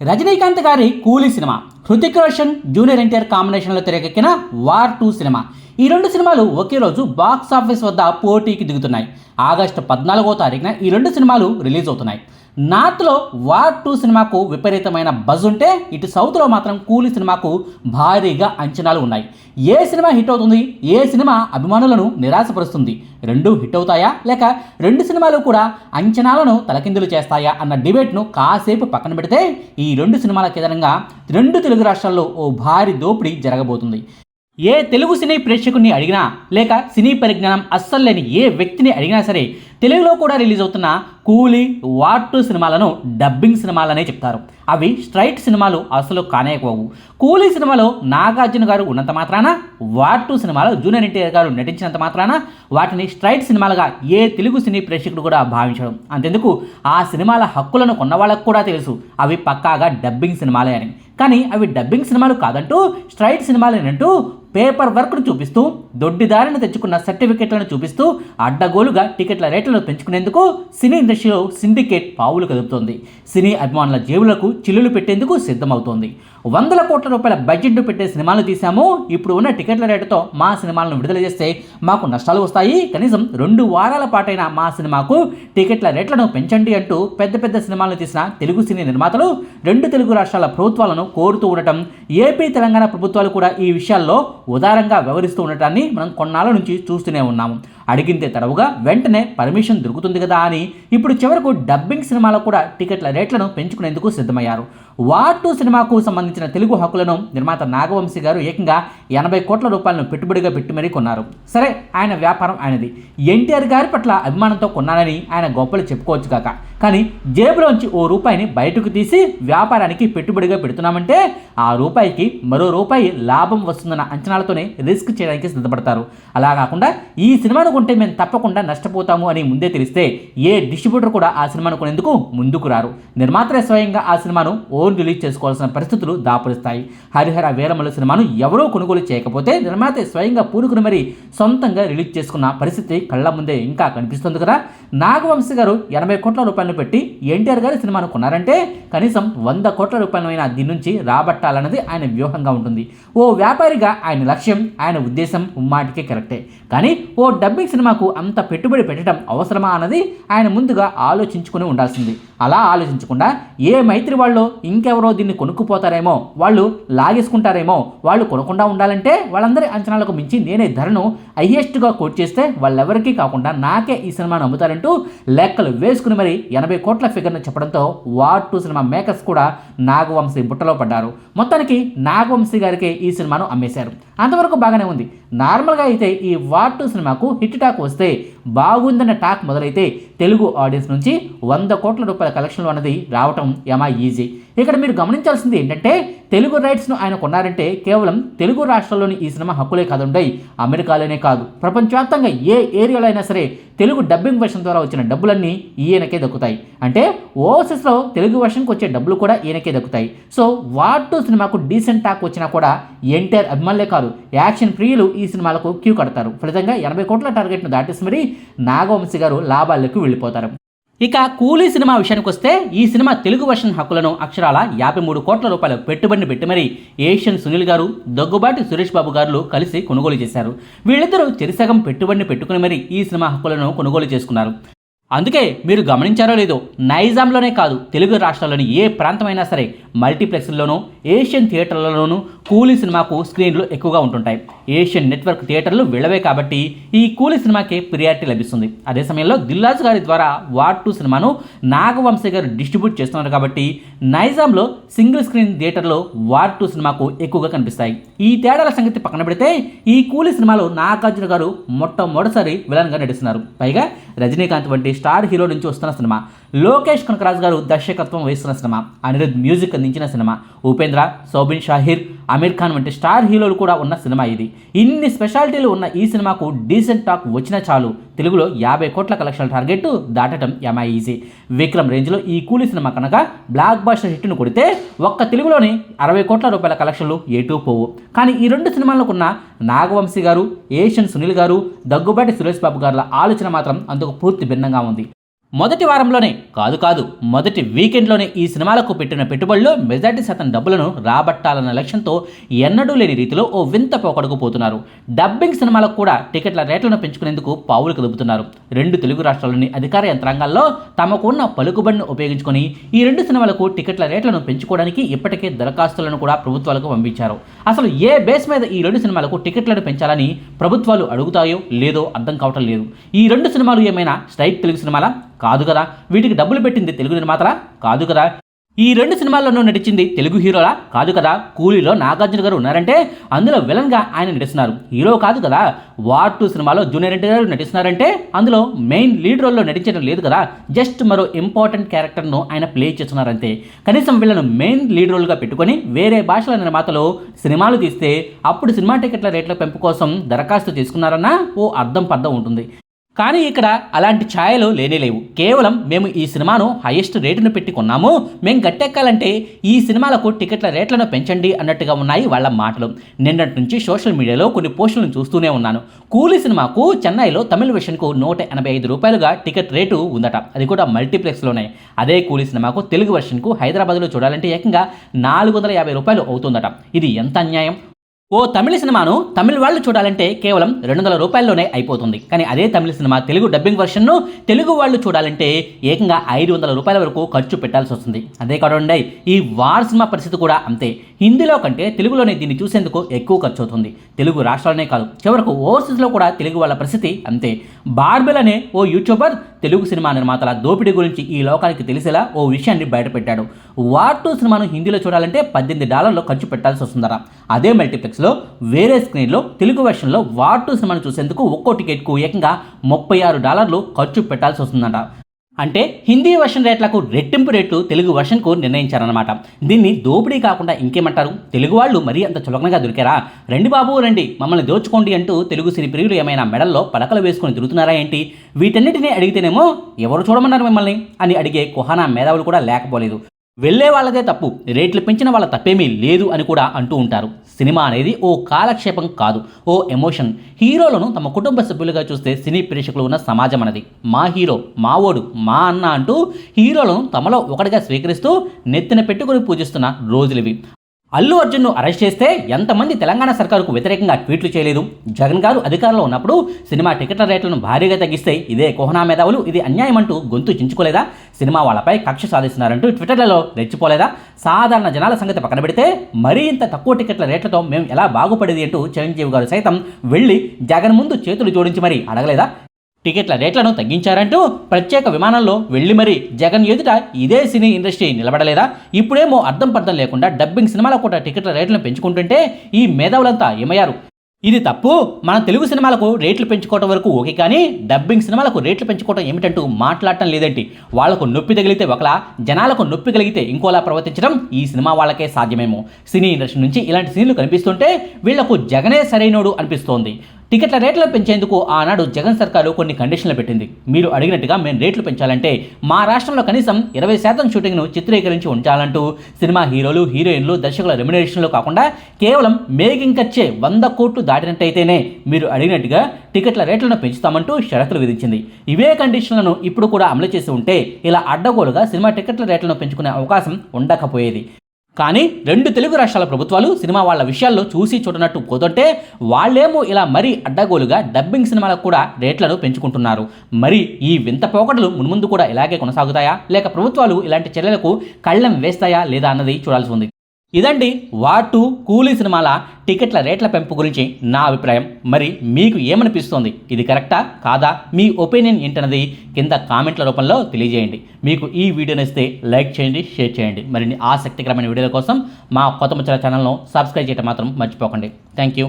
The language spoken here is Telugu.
రజనీకాంత్ గారి Coolie cinema Hrithik Roshan junior NTR కాంబినేషన్లో తెరకెక్కిన వార్ టూ సినిమా. ఈ రెండు సినిమాలు ఒకే రోజు బాక్స్ ఆఫీస్ వద్ద పోటీకి దిగుతున్నాయి. ఆగస్టు పద్నాలుగో తారీఖున ఈ రెండు సినిమాలు రిలీజ్ అవుతున్నాయి. నార్త్లో వార్ టూ సినిమాకు విపరీతమైన బజ్ ఉంటే ఇటు సౌత్లో మాత్రం కూలీ సినిమాకు భారీగా అంచనాలు ఉన్నాయి. ఏ సినిమా హిట్ అవుతుంది ఏ సినిమా అభిమానులను నిరాశపరుస్తుంది? రెండు హిట్ అవుతాయా? లేక రెండు సినిమాలు కూడా అంచనాలను తలకిందులు చేస్తాయా అన్న డిబేట్ను కాసేపు పక్కన పెడితే ఈ రెండు సినిమాల కేంద్రంగా రెండు తెలుగు రాష్ట్రాల్లో ఓ భారీ దోపిడీ జరగబోతుంది. ఏ తెలుగు సినీ ప్రేక్షకుని అడిగినా లేక సినీ పరిజ్ఞానం అస్సలు లేని ఏ వ్యక్తిని అడిగినా సరే తెలుగులో కూడా రిలీజ్ అవుతున్న కూలీ వార్ సినిమాలను డబ్బింగ్ సినిమాలనే చెప్తారు. అవి స్ట్రైట్ సినిమాలు అసలు కానేకపోవు కూలీ సినిమాలో నాగార్జున గారు ఉన్నంత మాత్రాన వార్ సినిమాలో జూనియర్ ఎన్టీఆర్ గారు నటించినంత మాత్రాన వాటిని స్ట్రైట్ సినిమాలుగా ఏ తెలుగు సినీ ప్రేక్షకుడు కూడా భావించడం. అంతెందుకు ఆ సినిమాల హక్కులను కొన్న వాళ్ళకు కూడా తెలుసు. అవి పక్కాగా డబ్బింగ్ సినిమాలే అని. కానీ అవి డబ్బింగ్ సినిమాలు కాదంటూ స్ట్రైట్ సినిమాలేనంటూ పేపర్ వర్క్ను చూపిస్తూ దొడ్డిదారిని తెచ్చుకున్న సర్టిఫికెట్లను చూపిస్తూ అడ్డగోలుగా టికెట్ల రేట్లను పెంచుకునేందుకు సినీ ఇండస్ట్రీలో సిండికేట్ పావులు కదుపుతోంది. సినీ అభిమానుల జేబులకు చిల్లులు పెట్టేందుకు సిద్ధమవుతోంది. వందల కోట్ల రూపాయల బడ్జెట్ పెట్టే సినిమాలు తీసాము ఇప్పుడు ఉన్న టికెట్ల రేటుతో మా సినిమాలను విడుదల చేస్తే మాకు నష్టాలు వస్తాయి. కనీసం రెండు వారాల పాటైన మా సినిమాకు టికెట్ల రేట్లను పెంచండి అంటూ పెద్ద పెద్ద సినిమాలను తీసిన తెలుగు సినీ నిర్మాతలు రెండు తెలుగు రాష్ట్రాల ప్రభుత్వాలను కోరుతూ ఉండటం ఏపీ తెలంగాణ ప్రభుత్వాలు కూడా ఈ విషయాల్లో ఉదారంగా వ్యవహరిస్తూ ఉండటాన్ని మనం కొన్నాళ్ళ నుంచి చూస్తూనే ఉన్నాము. అడిగింతే తడవుగా వెంటనే పర్మిషన్ దొరుకుతుంది కదా అని ఇప్పుడు చివరకు డబ్బింగ్ సినిమాలో కూడా టికెట్ల రేట్లను పెంచుకునేందుకు సిద్ధమయ్యారు. వార్ టూ సినిమాకు సంబంధించిన తెలుగు హక్కులను నిర్మాత నాగవంశీ గారు ఏకంగా ఎనభై కోట్ల రూపాయలను పెట్టుబడిగా పెట్టి మరీ కొన్నారు. సరే ఆయన వ్యాపారం ఆయనది. ఎన్టీఆర్ గారి పట్ల అభిమానంతో కొన్నానని ఆయన గొప్పలు చెప్పుకోవచ్చు కాక. కానీ జేబులోంచి ఓ రూపాయిని బయటకు తీసి వ్యాపారానికి పెట్టుబడిగా పెడుతున్నామంటే ఆ రూపాయికి మరో రూపాయి లాభం వస్తుందన్న అంచనాలతోనే రిస్క్ చేయడానికి సిద్ధపడతారు. అలా కాకుండా ఈ సినిమాను కొంటే మేము తప్పకుండా నష్టపోతాము అని ముందే తెలిస్తే ఏ డిస్ట్రిబ్యూటర్ కూడా ఆ సినిమాను కొనేందుకు ముందుకు రారు. నిర్మాతలే స్వయంగా ఆ సినిమాను ఓన్ రిలీజ్ చేసుకోవాల్సిన పరిస్థితులు దాపురిస్తాయి. హరిహర వీరమల సినిమాను ఎవరూ కొనుగోలు చేయకపోతే నిర్మాత స్వయంగా పూనుకుని మరి సొంతంగా రిలీజ్ చేసుకున్న పరిస్థితి కళ్ళ ముందే ఇంకా కనిపిస్తుంది కదా. నాగవంశ గారు ఎనభై కోట్ల రూపాయలు పెట్టి ఎన్టీఆర్ గారి సినిమాను కొన్నారంటే కనీసం వంద కోట్ల రూపాయలైన దీని నుంచి రాబట్టాలన్నది ఆయన వ్యూహంగా ఉంటుంది. ఓ వ్యాపారిగా ఆయన లక్ష్యం ఆయన ఉద్దేశం ఉమ్మాటికే కరెక్టే. కానీ ఓ డబ్బింగ్ సినిమాకు అంత పెట్టుబడి పెట్టడం అవసరమా అన్నది ఆయన ముందుగా ఆలోచించుకుని ఉండాల్సింది. అలా ఆలోచించకుండా ఏ మైత్రి వాళ్ళు ఇంకెవరో దీన్ని కొనుక్కుపోతారేమో వాళ్ళు లాగేసుకుంటారేమో వాళ్ళు కొనకుండా ఉండాలంటే వాళ్ళందరి అంచనాలకు మించి నేనే ధరను హయ్యెస్ట్గా కోట్ చేస్తే వాళ్ళెవరికీ కాకుండా నాకే ఈ సినిమాను అమ్ముతారంటూ లెక్కలు వేసుకుని మరి ఎనభై కోట్ల ఫిగర్ను చెప్పడంతో వార్ టూ సినిమా మేకర్స్ కూడా నాగవంశీ బుట్టలో పడ్డారు. మొత్తానికి నాగవంశీ గారికి ఈ సినిమాను అమ్మేశారు. అంతవరకు బాగానే ఉంది. నార్మల్గా అయితే ఈ వార్ టూ సినిమాకు హిట్ టాక్ వస్తే బాగుందన్న టాక్ మొదలైతే తెలుగు ఆడియన్స్ నుంచి వంద కోట్ల రూపాయల కలెక్షన్లు అన్నది రావటం యమా ఈజీ ఇక్కడ మీరు గమనించాల్సింది ఏంటంటే తెలుగు రైట్స్ను ఆయన కొన్నారంటే కేవలం తెలుగు రాష్ట్రాల్లోని ఈ సినిమా హక్కులే కాదుండయి అమెరికాలోనే కాదు ప్రపంచవ్యాప్తంగా ఏ ఏరియాలో అయినా సరే తెలుగు డబ్బింగ్ వర్షన్ ద్వారా వచ్చిన డబ్బులన్నీ ఈయనకే దక్కుతాయి. అంటే ఓవర్సెస్లో తెలుగు వర్షన్కి వచ్చే డబ్బులు కూడా ఈయనకే దక్కుతాయి. సో వాటు సినిమాకు డీసెంట్ టాక్ వచ్చినా కూడా ఎన్టీఆర్ అభిమానులే కాదు యాక్షన్ ప్రియులు ఈ సినిమాలకు క్యూ కడతారు. ఫలితంగా ఎనభై కోట్ల టార్గెట్ను దాటేసి మరీ నాగవంశీ గారు లాభాలకు వెళ్ళిపోతారు. ఇక కూలీ సినిమా విషయానికి వస్తే ఈ సినిమా తెలుగు వర్షన్ హక్కులను అక్షరాల యాభై మూడు కోట్ల రూపాయల పెట్టుబడిని పెట్టి మరి ఏషియన్ సునీల్ గారు దగ్గుబాటి సురేష్ బాబు గారు కలిసి కొనుగోలు చేశారు. వీళ్ళిద్దరూ చెరిసగం పెట్టుబడిని పెట్టుకుని మరి ఈ సినిమా హక్కులను కొనుగోలు చేసుకున్నారు. అందుకే మీరు గమనించారో లేదో నైజాంలోనే కాదు తెలుగు రాష్ట్రాల్లోని ఏ ప్రాంతమైనా సరే మల్టీప్లెక్స్లోనూ ఏషియన్ థియేటర్లలోనూ కూలీ సినిమాకు స్క్రీన్లు ఎక్కువగా ఉంటుంటాయి. ఏషియన్ నెట్వర్క్ థియేటర్లు వెళ్ళవే కాబట్టి ఈ కూలీ సినిమాకి ప్రియారిటీ లభిస్తుంది. అదే సమయంలో దిల్లాజు గారి ద్వారా వార్ టూ సినిమాను నాగవంశీ గారు డిస్ట్రిబ్యూట్ చేస్తున్నారు కాబట్టి నైజాంలో సింగిల్ స్క్రీన్ థియేటర్లో వార్ టూ సినిమాకు ఎక్కువగా కనిపిస్తాయి. ఈ తేడాల సంగతి పక్కన పెడితే ఈ కూలీ సినిమాలో నాగార్జున గారు మొట్టమొదటిసారి విలన్గా నటిస్తున్నారు. పైగా రజనీకాంత్ వంటి స్టార్ హీరో నుంచి వస్తున్న సినిమా. లోకేష్ కనకరాజు గారు దర్శకత్వం వహిస్తున్న సినిమా. అనిరుద్ మ్యూజిక్ అందించిన సినిమా. ఉపేంద్ర సౌబిన్ షాహిర్ అమీర్ ఖాన్ వంటి స్టార్ హీరోలు కూడా ఉన్న సినిమా ఇది. ఇన్ని స్పెషాలిటీలు ఉన్న ఈ సినిమాకు డీసెంట్ టాక్ వచ్చినా చాలు. తెలుగులో యాభై కోట్ల కలెక్షన్ల టార్గెట్ దాటడం యమా ఈజీ. విక్రమ్ రేంజ్లో ఈ కూలీ సినిమా కనుక బ్లాక్ బాస్టర్ హిట్ను కొడితే ఒక్క తెలుగులోని అరవై కోట్ల రూపాయల కలెక్షన్లు ఎటూ పోవు. కానీ ఈ రెండు సినిమాలకు ఉన్న నాగవంశీ గారు ఏషియన్ సునీల్ గారు దగ్గుబాటి సురేష్ బాబు గారుల ఆలోచన మాత్రం అందుకు పూర్తి భిన్నంగా ఉంది. మొదటి వారంలోనే కాదు కాదు మొదటి వీకెండ్లోనే ఈ సినిమాలకు పెట్టిన పెట్టుబడులు మెజార్టీ శాతం డబ్బులను రాబట్టాలన్న లక్ష్యంతో ఎన్నడూ లేని రీతిలో ఓ వింత పోకడకు పోతున్నారు డబ్బింగ్ సినిమాలకు కూడా టికెట్ల రేట్లను పెంచుకునేందుకు పావులు కదుపుతున్నారు. రెండు తెలుగు రాష్ట్రాల్లోని అధికార యంత్రాంగాల్లో తమకున్న పలుకుబడిని ఉపయోగించుకొని ఈ రెండు సినిమాలకు టికెట్ల రేట్లను పెంచుకోవడానికి ఇప్పటికే దరఖాస్తులను కూడా ప్రభుత్వాలకు పంపించారు. అసలు ఏ బేస్ మీద ఈ రెండు సినిమాలకు టికెట్లను పెంచాలని ప్రభుత్వాలు అడుగుతాయో లేదో అర్థం కావటం లేదు. ఈ రెండు సినిమాలు ఏమైనా స్ట్రైట్ తెలుగు సినిమాల? కాదు కదా? వీటికి డబ్బులు పెట్టింది తెలుగు నిర్మాతలా? కాదు కదా? ఈ రెండు సినిమాల్లోనూ నటించింది తెలుగు హీరోలా? కాదు కదా? కూలీలో నాగార్జున గారు ఉన్నారంటే అందులో విలన్గా ఆయన నటిస్తున్నారు. హీరో కాదు కదా? వార్ టూ సినిమాలో జూనియర్ ఎన్టీ గారు నటిస్తున్నారంటే అందులో మెయిన్ లీడ్ రోల్లో నటించడం లేదు కదా? జస్ట్ మరో ఇంపార్టెంట్ క్యారెక్టర్ను ఆయన ప్లే చేస్తున్నారంతే. కనీసం వీళ్ళను మెయిన్ లీడ్ రోల్గా పెట్టుకొని వేరే భాషల నిర్మాతలు సినిమాలు తీస్తే అప్పుడు సినిమా టికెట్ల రేట్ల పెంపు కోసం దరఖాస్తు చేసుకున్నారన్న ఓ అర్థం పర్థం ఉంటుంది. కానీ ఇక్కడ అలాంటి ఛాయలు లేనేలేవు కేవలం మేము ఈ సినిమాను హైయెస్ట్ రేటును పెట్టి కొన్నాము. మేము గట్టెక్కాలంటే ఈ సినిమాలకు టికెట్ల రేట్లను పెంచండి అన్నట్టుగా ఉన్నాయి వాళ్ళ మాటలు. నిన్నటి నుంచి సోషల్ మీడియాలో కొన్ని పోస్టులను చూస్తూనే ఉన్నాను. కూలీ సినిమాకు చెన్నైలో తమిళ వెర్షన్కు నూట ఎనభై ఐదు రూపాయలుగా టికెట్ రేటు ఉందట. అది కూడా మల్టీప్లెక్స్లోనే అదే కూలీ సినిమాకు తెలుగు వెర్షన్కు హైదరాబాద్లో చూడాలంటే ఏకంగా నాలుగు వందల యాభై రూపాయలు అవుతుందట. ఇది ఎంత అన్యాయం? ఓ తమిళ సినిమాను తమిళ వాళ్ళు చూడాలంటే కేవలం రెండు వందల రూపాయల్లోనే అయిపోతుంది. కానీ అదే తమిళ సినిమా తెలుగు డబ్బింగ్ వర్షన్ను తెలుగు వాళ్ళు చూడాలంటే ఏకంగా ఐదు వందల రూపాయల వరకు ఖర్చు పెట్టాల్సి వస్తుంది అదే కాకుండా ఈ వార్ సినిమా పరిస్థితి కూడా అంతే. హిందీలో కంటే తెలుగులోనే దీన్ని చూసేందుకు ఎక్కువ ఖర్చు అవుతుంది తెలుగు రాష్ట్రాలనే కాదు చివరకు ఓవర్సీస్లో కూడా తెలుగు వాళ్ళ పరిస్థితి అంతే. బార్బెల్ అనే ఓ యూట్యూబర్ తెలుగు సినిమా నిర్మాతల దోపిడీ గురించి ఈ లోకానికి తెలిసేలా ఓ విషయాన్ని బయటపెట్టాడు. వార్ టూ సినిమాను హిందీలో చూడాలంటే పద్దెనిమిది డాలర్లు ఖర్చు పెట్టాల్సి వస్తుందట అదే మల్టీప్లెక్స్లో వేరే స్క్రీన్లో తెలుగు వెర్షన్లో వార్ టూ సినిమాను చూసేందుకు ఒక్కో టికెట్కు ఏకంగా ముప్పై ఆరు డాలర్లు ఖర్చు పెట్టాల్సి వస్తుందట. అంటే హిందీ వర్షన్ రేట్లకు రెట్టింపు రేట్లు తెలుగు వర్షన్కు నిర్ణయించారన్నమాట. దీన్ని దోపిడీ కాకుండా ఇంకేమంటారు? తెలుగు వాళ్ళు మరీ అంత చులకనగా దొరికారా? రండి బాబు రండి. మమ్మల్ని దోచుకోండి అంటూ తెలుగు సినీ ప్రియులు ఏమైనా మెడల్లో పలకలు వేసుకుని తిరుగుతున్నారా ఏంటి? వీటన్నిటిని అడిగితేనేమో ఎవరు చూడమన్నారు మిమ్మల్ని? అని అడిగే కుహానా మేధావులు కూడా లేకపోలేదు. వెళ్ళే వాళ్ళదే తప్పు రేట్లు పెంచిన వాళ్ళ తప్పేమీ లేదు అని కూడా అంటూ ఉంటారు. సినిమా అనేది ఓ కాలక్షేపం కాదు ఓ ఎమోషన్. హీరోలను తమ కుటుంబ సభ్యులుగా చూస్తే సినీ ప్రేక్షకులు ఉన్న సమాజం అనేది. మా హీరో మావోడు మా అన్న అంటూ హీరోలను తమలో ఒకటిగా స్వీకరిస్తూ నెత్తిన పెట్టుకుని పూజిస్తున్న రోజులివి. అల్లు అర్జున్ను అరెస్ట్ చేస్తే ఎంతమంది తెలంగాణ సర్కారుకు వ్యతిరేకంగా ట్వీట్లు చేయలేదు? జగన్ గారు అధికారంలో ఉన్నప్పుడు సినిమా టికెట్ల రేట్లను భారీగా తగ్గిస్తే ఇదే కోహనా మేధావులు ఇది అన్యాయం అంటూ గొంతు చించుకోలేదా? సినిమా వాళ్ళపై కక్ష సాధిస్తున్నారంటూ ట్విట్టర్లలో రెచ్చిపోలేదా? సాధారణ జనాల సంగతి పక్కన పెడితే మరీ ఇంత తక్కువ టికెట్ల రేట్లతో మేము ఎలా బాగుపడేది అంటూ చిరంజీవి గారు సైతం వెళ్ళి జగన్ ముందు చేతులు జోడించి మరీ అడగలేదా? టికెట్ల రేట్లను తగ్గించారంటూ ప్రత్యేక విమానంలో వెళ్ళి మరీ జగన్ ఎదుట ఇదే సినీ ఇండస్ట్రీ నిలబడలేదా? ఇప్పుడేమో అర్థం పర్థం లేకుండా డబ్బింగ్ సినిమాలకు కూడా టికెట్ల రేట్లను పెంచుకుంటుంటే ఈ మేధావులంతా ఏమయ్యారు? ఇది తప్పు. మన తెలుగు సినిమాలకు రేట్లు పెంచుకోవటం వరకు ఓకే కానీ డబ్బింగ్ సినిమాలకు రేట్లు పెంచుకోవటం ఏమిటంటూ మాట్లాడటం లేదేంటి వాళ్ళకు నొప్పి తగిలితే ఒకలా జనాలకు నొప్పి కలిగితే ఇంకోలా ప్రవర్తించడం ఈ సినిమా వాళ్ళకే సాధ్యమేమో. సినీ ఇండస్ట్రీ నుంచి ఇలాంటి సీన్లు కనిపిస్తుంటే వీళ్ళకు జగనే సరైనోడు అనిపిస్తోంది. టికెట్ల రేట్లు పెంచేందుకు ఆనాడు జగన్ సర్కారు కొన్ని కండిషన్లు పెట్టింది. మీరు అడిగినట్టుగా మేము రేట్లు పెంచాలంటే మా రాష్ట్రంలో కనీసం ఇరవై శాతం షూటింగ్ను చిత్రీకరించి ఉంచాలంటూ సినిమా హీరోలు హీరోయిన్లు దర్శకుల రెమ్యునేషన్లు కాకుండా కేవలం మేకింగ్ ఖర్చే వంద కోట్లు దాటినట్టయితేనే మీరు అడిగినట్టుగా టికెట్ల రేట్లను పెంచుతామంటూ షరతులు విధించింది. ఇవే కండిషన్లను ఇప్పుడు కూడా అమలు చేసి ఉంటే ఇలా అడ్డగోలుగా సినిమా టికెట్ల రేట్లను పెంచుకునే అవకాశం ఉండకపోయేది. కానీ రెండు తెలుగు రాష్ట్రాల ప్రభుత్వాలు సినిమా వాళ్ళ విషయాల్లో చూసి చూడనట్టు పోతుంటే వాళ్ళేమో ఇలా మరీ అడ్డగోలుగా డబ్బింగ్ సినిమాలకు కూడా రేట్లను పెంచుకుంటున్నారు. మరి ఈ వింత పోకడలు మున్ముందు కూడా ఇలాగే కొనసాగుతాయా? లేక ప్రభుత్వాలు ఇలాంటి చర్యలకు కళ్ళెం వేస్తాయా లేదా అన్నది చూడాల్సి ఉంది. ఇదండి వార్ టూ కూలీ సినిమాల టికెట్ల రేట్ల పెంపు గురించి నా అభిప్రాయం. మరి మీకు ఏమనిపిస్తోంది? ఇది కరెక్టా? కాదా? మీ ఒపీనియన్ ఏంటన్నది కింద కామెంట్ల రూపంలో తెలియజేయండి. మీకు ఈ వీడియో నచ్చితే లైక్ చేయండి షేర్ చేయండి. మరిన్ని ఆసక్తికరమైన వీడియోల కోసం మా కొత్త ముచ్చల ఛానల్ను సబ్స్క్రైబ్ చేయడం మాత్రం మర్చిపోకండి. Thank you.